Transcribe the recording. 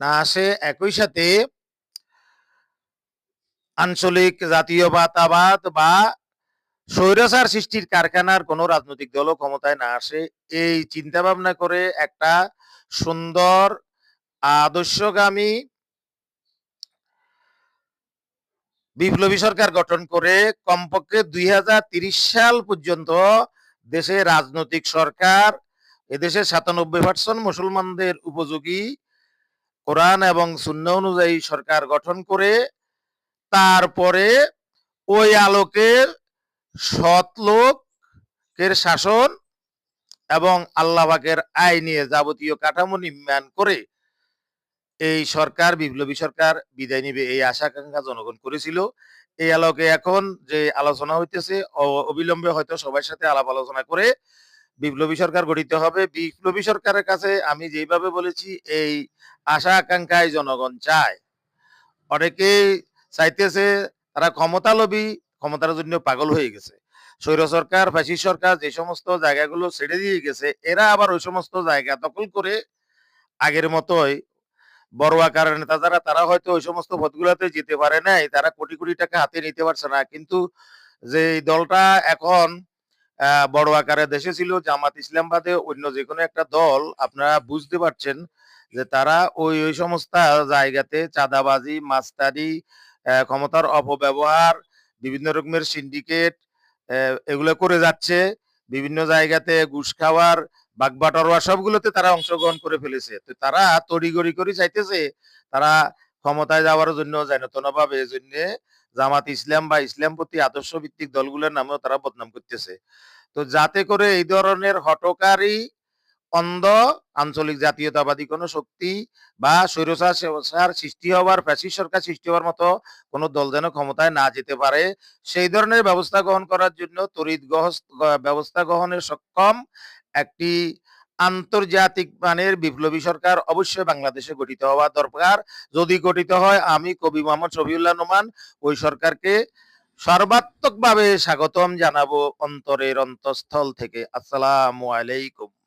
না আসে, একই সাথে আঞ্চলিক জাতীয়তাবাদ বা স্বৈরাচার সৃষ্টির কারখানার কোনো রাজনৈতিক দলও ক্ষমতায় না আসে। এই চিন্তা ভাবনা করে একটা সুন্দর, আদর্শগামী, বিপ্লবী সরকার গঠন করে কমপক্ষে দুই সাল পর্যন্ত দেশে রাজনৈতিক সরকার, এদেশের সাতানব্বই পার্সেন্ট মুসলমানদের উপযোগী কোরআন এবং শূন্য অনুযায়ী সরকার গঠন করে তারপরে ওই আলোকের সৎ লোকের শাসন এবং আল্লাহবাকের আইনে যাবতীয় কাঠামো নির্মাণ করে এই সরকার, বিপ্লবী সরকার বিদায় নিবে এই আশা আকাঙ্ক্ষা জনগণ করেছিল। এই আলোকে এখন যে আলোচনা হইতেছে অবিলম্বে হয়তো সবার সাথে আলাপ আলোচনা করে বিপ্লবী সরকার গঠিত হবে। বিপ্লবী সরকারের কাছে আমি যেভাবে বলেছি, এই আশা আকাঙ্ক্ষায় জনগণ চায়। অনেকেই চাইতেছে তারা ক্ষমতা লোভী ক্ষমতার জন্য পাগল হয়ে গেছে। স্বৈর সরকার ফ্যাসি সরকার যে সমস্ত জায়গাগুলো ছেড়ে দিয়ে গেছে, এরা আবার ওই সমস্ত জায়গা দখল করে আগের মতোই বড় আকারের নেতা যারা, তারা হয়তো ওই সমস্ত পদগুলোতে যেতে পারে নাই। তারা কোটি কোটি টাকা হাতে নিতে পারছে না। কিন্তু যে দলটা এখন বড় আকারে দেশে ছিল জামাত ইসলাম বাদে অন্য যে কোনো একটা দল আপনারা বুঝতে পারছেন যে তারা ওই ওই সমস্ত জায়গাতে চাঁদাবাজি মাস্তারি আহ, ক্ষমতার অপব্যবহার বিভিন্ন রকমের সিন্ডিকেট এগুলো করে যাচ্ছে। বিভিন্ন জায়গাতে ঘুষ খাওয়ার বাগবাটরোয়া সবগুলোতে তারা অংশগ্রহণ করে ফেলেছে। তো তারা তড়িগড়ি করে চাইতেছে তারা ক্ষমতায় যাওয়ার জন্য ভাবে এই জন্য জামাত ইসলাম বা ইসলাম প্রতি আদর্শ ভিত্তিক দলগুলোর নামেও তারা বদনাম করতেছে। তো যাতে করে এই ধরনের হটকারী অন্ধ, আঞ্চলিক জাতীয়তাবাদী কোনো শক্তি বা স্বৈরচার সৃষ্টি হওয়ার, ফ্যাসিস্ট সরকার সৃষ্টি হওয়ার মতো কোনো দল যেন ক্ষমতায় না যেতে পারে, সেই ধরনের ব্যবস্থা গ্রহণ করার জন্য তড়িৎ ব্যবস্থা গ্রহণের সক্ষম একটি আন্তর্জাতিক মানের বিপ্লবী সরকার অবশ্যই বাংলাদেশে গঠিত হওয়া দরকার। যদি গঠিত হয়, আমি কবি মোহাম্মদ শফিউল্লাহ নোমান, ওই সরকারকে সর্বাত্মকভাবে স্বাগতম জানাব অন্তরের অন্তঃস্থল থেকে। আসসালামু আলাইকুম।